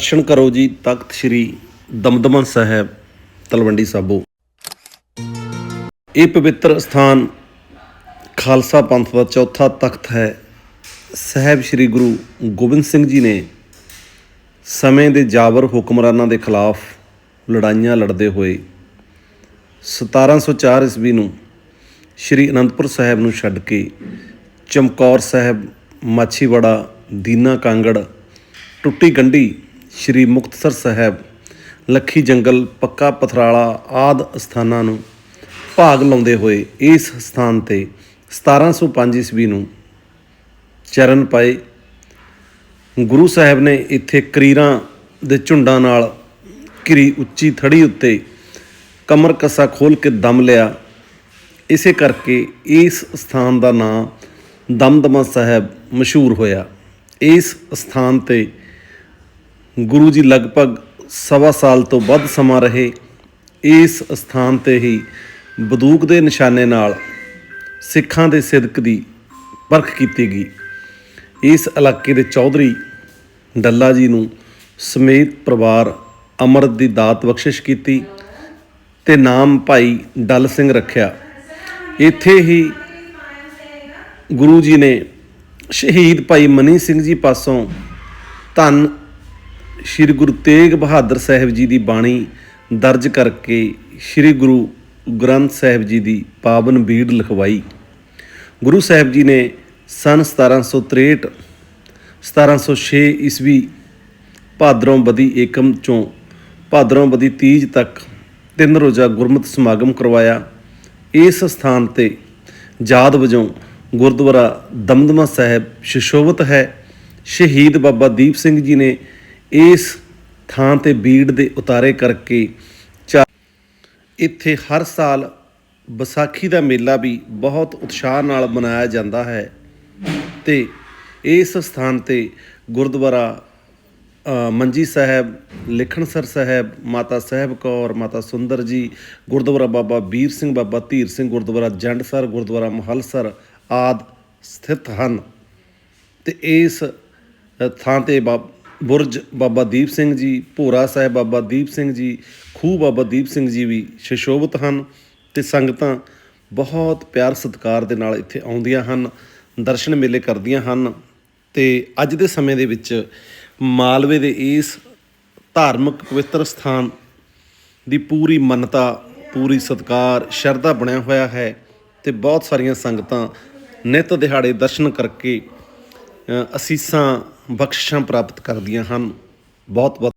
ਦਰਸ਼ਨ ਕਰੋ ਜੀ, ਤਖਤ ਸ੍ਰੀ ਦਮਦਮਾ ਸਾਹਿਬ, ਤਲਵੰਡੀ ਸਾਬੋ। ਇਹ ਪਵਿੱਤਰ ਸਥਾਨ ਖਾਲਸਾ ਪੰਥ ਦਾ ਚੌਥਾ ਤਖਤ ਹੈ। ਸਾਹਿਬ ਸ੍ਰੀ ਗੁਰੂ ਗੋਬਿੰਦ ਸਿੰਘ ਜੀ ਨੇ ਸਮੇਂ ਦੇ ਜਾਬਰ ਹੁਕਮਰਾਨਾਂ ਦੇ ਖਿਲਾਫ ਲੜਾਈਆਂ ਲੜਦੇ ਹੋਏ 1704 ਈਸਵੀ ਨੂੰ ਸ੍ਰੀ ਅਨੰਦਪੁਰ ਸਾਹਿਬ ਨੂੰ ਛੱਡ ਕੇ ਚਮਕੌਰ ਸਾਹਿਬ, ਮਾਛੀਵਾੜਾ, ਦੀਨਾ ਕਾਂਗੜ, ਟੁੱਟੀ ਗੰਢੀ ਸ੍ਰੀ ਮੁਕਤਸਰ ਸਾਹਿਬ, ਲੱਖੀ ਜੰਗਲ, ਪੱਕਾ ਪਥਰਾਲਾ ਆਦ ਸਥਾਨਾਂ ਨੂੰ ਭਾਗ ਲਾਉਂਦੇ ਹੋਏ ਇਸ ਸਥਾਨ ਤੇ 1705 ਈਸਵੀ ਨੂੰ ਚਰਨ ਪਾਏ। ਗੁਰੂ ਸਾਹਿਬ ਨੇ ਇੱਥੇ ਕਰੀਰਾਂ ਦੇ ਝੁੰਡਾਂ ਨਾਲ ਘਿਰੀ ਉੱਚੀ ਥੜੀ ਉੱਤੇ ਕਮਰ ਕੱਸਾ ਖੋਲ ਕੇ ਦਮ ਲਿਆ। ਇਸੇ ਕਰਕੇ ਇਸ ਸਥਾਨ ਦਾ ਨਾਂ ਦਮਦਮਾ ਸਾਹਿਬ ਮਸ਼ਹੂਰ ਹੋਇਆ। ਇਸ ਸਥਾਨ ਤੇ ਗੁਰੂ ਜੀ ਲਗਭਗ ਸਵਾ ਸਾਲ ਤੋਂ ਵੱਧ ਸਮਾਂ ਰਹੇ, ਇਸ ਸਥਾਨ ਤੇ ਹੀ ਬੰਦੂਕ ਦੇ ਨਿਸ਼ਾਨੇ ਨਾਲ ਸਿੱਖਾਂ ਦੇ ਸਿਦਕ ਦੀ ਪਰਖ ਕੀਤੀ ਗਈ। ਇਸ ਇਲਾਕੇ ਦੇ ਚੌਧਰੀ ਡੱਲਾ ਜੀ ਨੂੰ ਸਮੇਤ ਪਰਿਵਾਰ ਅੰਮ੍ਰਿਤ ਦੀ ਦਾਤ ਬਖਸ਼ਿਸ਼ ਕੀਤੀ ਤੇ ਨਾਮ ਭਾਈ ਡੱਲ ਸਿੰਘ ਰੱਖਿਆ। ਇੱਥੇ ਹੀ ਗੁਰੂ ਜੀ ਨੇ ਸ਼ਹੀਦ ਭਾਈ ਮਨੀ ਸਿੰਘ ਜੀ ਪਾਸੋਂ ਧੰਨ ਸ੍ਰੀ ਗੁਰੂ ਤੇਗ ਬਹਾਦਰ ਸਾਹਿਬ ਜੀ ਦੀ ਬਾਣੀ ਦਰਜ ਕਰਕੇ ਸ੍ਰੀ ਗੁਰੂ ਗ੍ਰੰਥ ਸਾਹਿਬ ਜੀ ਦੀ ਪਾਵਨ ਬੀੜ ਲਿਖਵਾਈ। ਗੁਰੂ ਸਾਹਿਬ ਜੀ ਨੇ ਸਨ 1763 1706 ਈਸਵੀ ਭਾਦਰੋਂ ਬਦੀ ਏਕਮ ਚੋਂ ਭਾਦਰੋਂ ਬਦੀ ਤੀਜ ਤੱਕ ਤਿੰਨ ਰੋਜ਼ਾ ਗੁਰਮਤਿ ਸਮਾਗਮ ਕਰਵਾਇਆ। ਇਸ ਸਥਾਨ ਤੇ ਯਾਦ ਵਜੋਂ ਗੁਰਦੁਆਰਾ ਦਮਦਮਾ ਸਾਹਿਬ ਸ਼ਿਸ਼ੋਭਤ ਹੈ। ਸ਼ਹੀਦ ਬਾਬਾ ਦੀਪ ਸਿੰਘ ਜੀ ਨੇ ਇਸ ਥਾਂ ਤੇ ਬੀੜ ਦੇ ਉਤਾਰੇ ਕਰਕੇ ਚਾ- ਇੱਥੇ ਹਰ ਸਾਲ ਵਿਸਾਖੀ ਦਾ ਮੇਲਾ ਵੀ ਬਹੁਤ ਉਤਸ਼ਾਹ ਨਾਲ ਮਨਾਇਆ ਜਾਂਦਾ ਹੈ ਤੇ ਇਸ ਸਥਾਨ ਤੇ ਗੁਰਦੁਆਰਾ ਮੰਜੀ ਸਾਹਿਬ ਲਿਖਣਸਰ ਸਾਹਿਬ, ਮਾਤਾ ਸਾਹਿਬ ਕੌਰ, ਮਾਤਾ ਸੁੰਦਰ ਜੀ, ਗੁਰਦੁਆਰਾ ਬਾਬਾ ਵੀਰ ਸਿੰਘ, ਬਾਬਾ ਧੀਰ ਸਿੰਘ, ਗੁਰਦੁਆਰਾ ਜੰਡਸਰ ਗੁਰਦੁਆਰਾ ਮਹਲਸਰ ਆਦ ਸਥਿਤ ਹਨ ਤੇ ਇਸ ਥਾਂ ਤੇ ਬਾ- ਬੁਰਜ ਬਾਬਾ ਦੀਪ ਸਿੰਘ ਜੀ, ਭੋਰਾ ਸਾਹਿਬ ਬਾਬਾ ਦੀਪ ਸਿੰਘ ਜੀ, ਖੂਹ ਬਾਬਾ ਦੀਪ ਸਿੰਘ ਜੀ ਵੀ ਸ਼ਿਸ਼ੋਭਤ ਹਨ ਤੇ ਸੰਗਤਾਂ ਬਹੁਤ ਪਿਆਰ ਸਤਿਕਾਰ ਦੇ ਨਾਲ ਇੱਥੇ ਆਉਂਦੀਆਂ ਹਨ, ਦਰਸ਼ਨ ਮੇਲੇ ਕਰਦੀਆਂ ਹਨ ਤੇ ਅੱਜ ਦੇ ਸਮੇਂ ਦੇ ਵਿੱਚ ਮਾਲਵੇ ਦੇ ਇਸ ਧਾਰਮਿਕ ਪਵਿੱਤਰ ਸਥਾਨ ਦੀ ਪੂਰੀ ਮੰਨਤਾ, ਪੂਰੀ ਸਤਕਾਰ, ਸ਼ਰਧਾ ਬਣਿਆ ਹੋਇਆ ਹੈ ਤੇ ਬਹੁਤ ਸਾਰੀਆਂ ਸੰਗਤਾਂ ਨਿਤ ਦਿਹਾੜੇ ਦਰਸ਼ਨ ਕਰਕੇ ਅਸੀਸਾਂ ਬਖਸ਼ਿਸ਼ਾਂ ਪ੍ਰਾਪਤ ਕਰਦੀਆਂ ਹਨ। ਬਹੁਤ ਬਹੁਤ